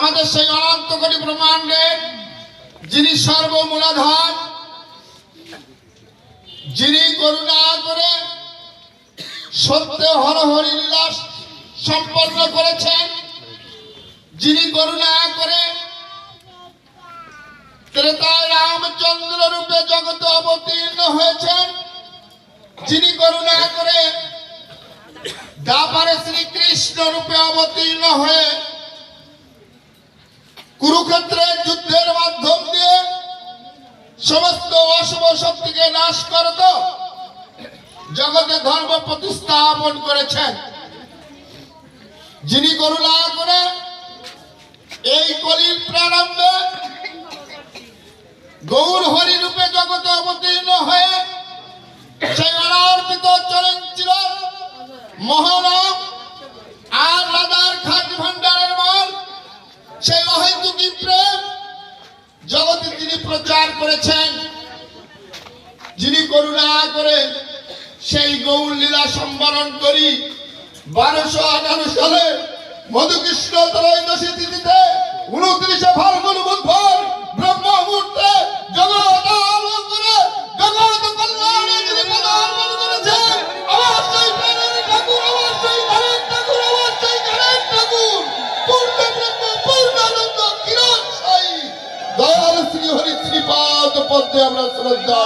আমাদের সেই অনন্ত কোটি ব্রহ্মাণ্ডের যিনি সর্বমূলাধার, যিনি করুণা করে সত্য হরহরি লীলাস সম্পন্ন করেছেন, যিনি করুণা করে ত্রেতায় রামচন্দ্র রূপে জগতে অবতীর্ণ হয়েছেন, যিনি করুণা করে দাপারে শ্রীকৃষ্ণ রূপে অবতীর্ণ হয়ে কুরুক্ষেত্রের যুদ্ধের মাধ্যম দিয়ে সমস্ত অশুভ শক্তিকে নাশ করত জগতে ধর্ম প্রতিস্থাপন করেছেন। যিনি করুণা করে এই কলির প্রারম্ভে গৌর হরি রূপে জগতে অবতীর্ণ হয়ে সেই অনার্পিত চরণ ছিল মহানাম জগতে তিনি প্রচার করেছেন, যিনি করুণা করে সেই গৌর লীলা সম্বরণ করি, বারোশো আঠারো সালে মধুকৃষ্ণ ত্রয়োদশী তিথিতে উনত্রিশে ফাল্গুন বুধবার ব্রহ্ম মুহূর্তে পদ্মে আমরা শ্রদ্ধা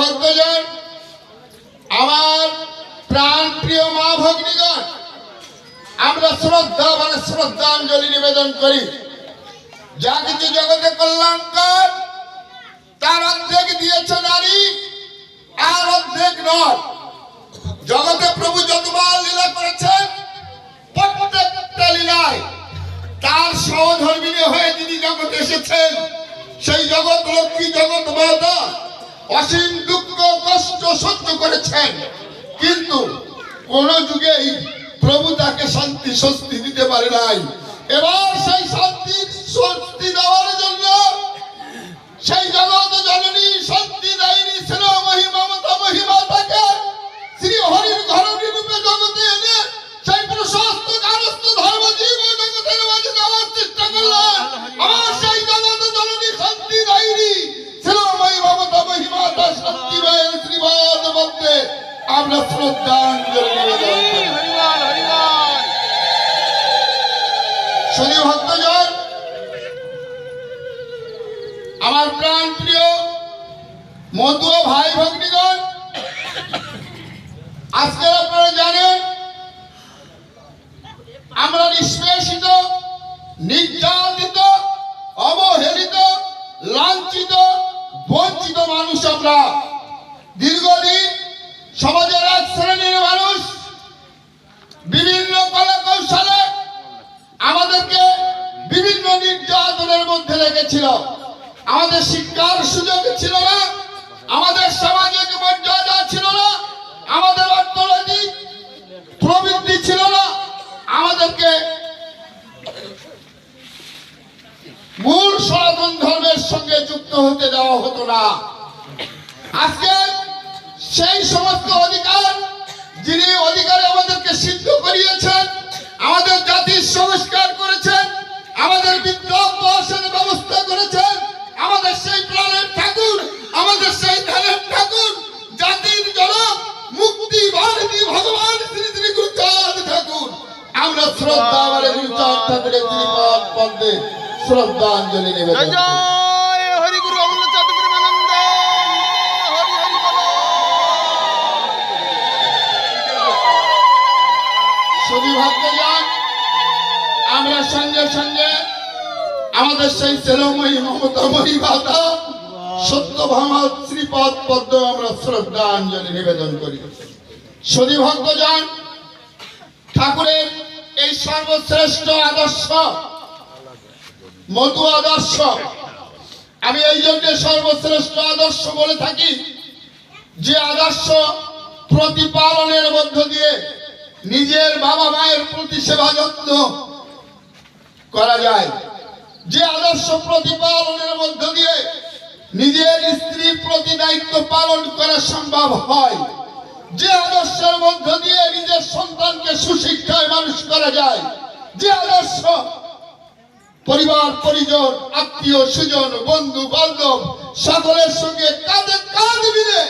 ভক্তজন আমার প্রাণ প্রিয় মা ভগ্নীগণ। আমরা শ্রদ্ধা মানে শ্রদ্ধাঞ্জলি নিবেদন করি। যা কিছু জগতে কল্যাণকর সহধর্মিনী হয়ে যিনি জগতে এসেছেন, সেই জগৎ লক্ষ্মী জগৎ মাতা অসীম দুঃখ, কষ্ট সহ্য করেছেন। কিন্তু কোন যুগেই প্রভু তাকে শান্তি, স্বস্তি দিতে পারে নাই। এবার সেই শান্তি, স্বস্তি দেওয়ার জন্য সেই জগৎ জননী শান্তি দায়িনী ছিল মহিমমতা মহিমা তাকে শ্রী হরির ঘরণী রূপে জগতে এনে সেই প্রশস্ত, গারস্থ ধর্ম জীব মাঝে চেষ্টা আমার সেই জগৎ জননী শান্তি দায়িনী। ছিল মহিমমতা মহিমা তা শান্তি মায়ের শ্রীবাদ বলতে। আমরা শ্রদ্ধাঞ্জলি শুধু ভক্তজন। আমার প্রাণ প্রিয় মধু ভাই ভগ্নীগণ আজকে শিক্ষার সুযোগ ছিল না, আমাদের সামাজিক মর্যাদা ছিল না, আমাদের অর্থনৈতিক প্রবৃদ্ধি ছিল না, আমাদেরকে মূল সনাতন ধর্মের সঙ্গে যুক্ত হতে দেওয়া হতো না। আজকে সেই সমস্ত অধিকার, যিনি অধিকারে আমাদেরকে সিদ্ধ করিয়েছেন শ্রদ্ধা আমার গুরুচাঁদ ঠাকুরের শ্রীপাদ পদ্মে শ্রদ্ধাঞ্জলি নিবেদন বল। আমরা সঙ্গে সঙ্গে আমাদের সেই ছেলেময়ী মমতাময়ী মাতা সত্যভামা শ্রীপদ পদ্ম আমরা শ্রদ্ধাঞ্জলি নিবেদন করি। শুধু ভক্তজন ঠাকুরের এই সর্বশ্রেষ্ঠ আদর্শ। মধু আদর্শ। আমি এই জন্য সর্বশ্রেষ্ঠ আদর্শ বলে থাকি যে আদর্শ প্রতিপালনের মধ্য দিয়ে নিজের বাবা মায়ের প্রতি সেবা যত্ন করা যায়। যে আদর্শ প্রতিপালনের মধ্য দিয়ে নিজের স্ত্রীর প্রতি দায়িত্ব পালন করা সম্ভব হয়। যে আদর্শের মধ্য দিয়ে নিজের সন্তানকে সুশিক্ষায় মানুষ করা যায়, যে আদর্শ পরিবার, পরিজন, আত্মীয় সুজন বন্ধু, বান্ধব, সকলের সঙ্গে কাঁধে কাঁধ মিলে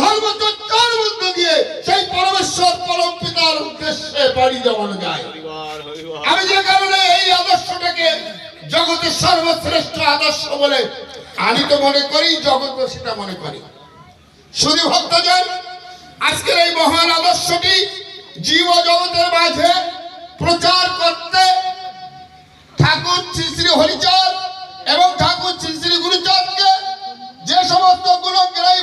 ধর্ম চর্চার মধ্য দিয়ে সেই পরমেশ্বর, পরম পিতার উদ্দেশ্যে বাড়ি জমানো যায়। আমি যে কারণে এই আদর্শটাকে জগতের সর্বশ্রেষ্ঠ আদর্শ বলে আমি তো মনে করি জগৎ সেটা মনে করি। শুধু ভক্তজন আজকের এই মহান আদর্শটি জীব জগতের মাঝে প্রচার করতে ঠাকুর শ্রী শ্রী হরিচন্দ এবং ঠাকুর শ্রী শ্রী গুরুচাঁদকে যে সমস্ত গুণগ্রাহী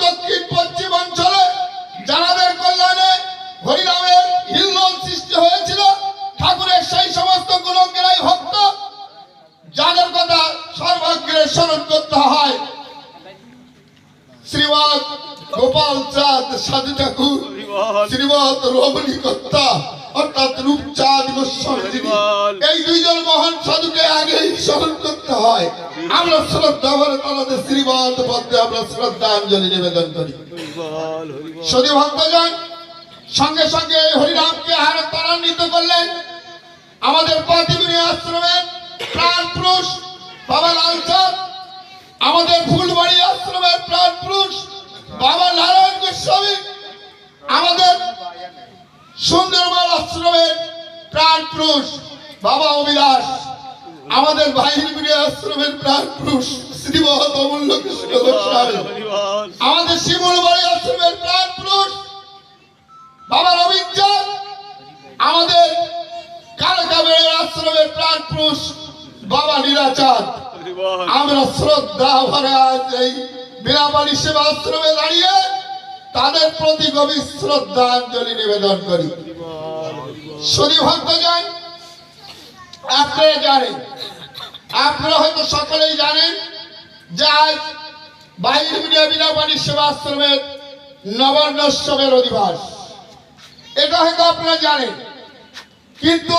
গোপাল চাঁদ সাধু ঠাকুর শ্রীমৎ। রমণী কর্তা অর্থাৎ রূপচাঁদ গোস্বামী। এই দুইজন মহান সাধুকে আগেই স্মরণ করতে হয়। আমরা শ্রদ্ধা ভরে তাদের শ্রীমৎ পদ্মে আমরা শ্রদ্ধাঞ্জলি নিবেদন করি। সদী ভক্তজন সঙ্গে সঙ্গে এই হরিনামকে আরও ত্বরান্বিত করলেন। আমাদের প্রতিদিনী আশ্রমের প্রাণ পুরুষ বাবা লালচাঁদ। আমাদের ফুলবাড়ি আশ্রমের প্রাণ পুরুষ বাবা নারায়ণ গোস্বামী আমাদের সুন্দরবন আশ্রমের প্রাণ পুরুষ, বাবা অবিলাস আমাদের বাহিনী আশ্রমের প্রাণ পুরুষ কৃষ্ণ গোস্বামী আমাদের আশ্রমের প্রাণ পুরুষ, বাবা রবীন্দ্র আমাদের আশ্রমের প্রাণ পুরুষ, বাবা আমরা শ্রদ্ধা ভরে আজ বিনাপানি সেবা আশ্রমে দাঁড়িয়ে তাদের প্রতি গভীর শ্রদ্ধাঞ্জলি নিবেদন করি। শনি ভক্তজন আপনারা জানেন। আপনারা হয়তো সকলেই জানেন যে আজ বাইর মিডিয়া বিনাপানি সেবা আশ্রমের নবান্নোৎসবের অধিবাস। এটা হয়তো আপনারা জানেন, কিন্তু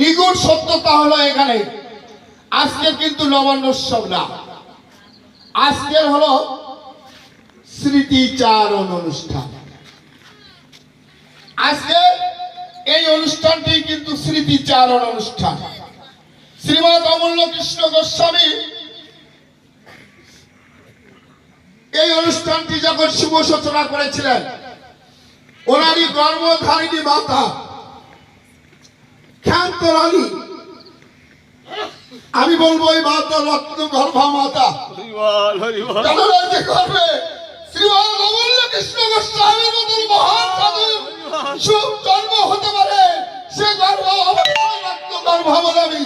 নিগুড় সত্যতা হলো এখানে। আজকে কিন্তু নবান্নোৎসব না। আজকের হলো স্মৃতিচারণ অনুষ্ঠান। আজকে এই অনুষ্ঠানটি কিন্তু স্মৃতিচারণ অনুষ্ঠান। শ্রীমৎ অমূল্য কৃষ্ণ গোস্বামী এই অনুষ্ঠানটি যখন শুভ সূচনা করেছিলেন, ওনারই গর্ভধারিণী মাতা, ক্ষান্ত রানী আমি বলব এই মাতা রত্ন গর্ভা মাতা। কেন অমূল্য কৃষ্ণ গোস্বামীর মতন মহান সাধু। শুভ জন্ম হতে পারে। সে গর্ভ অবশ্যই রত্ন গর্ভ বলে আমি।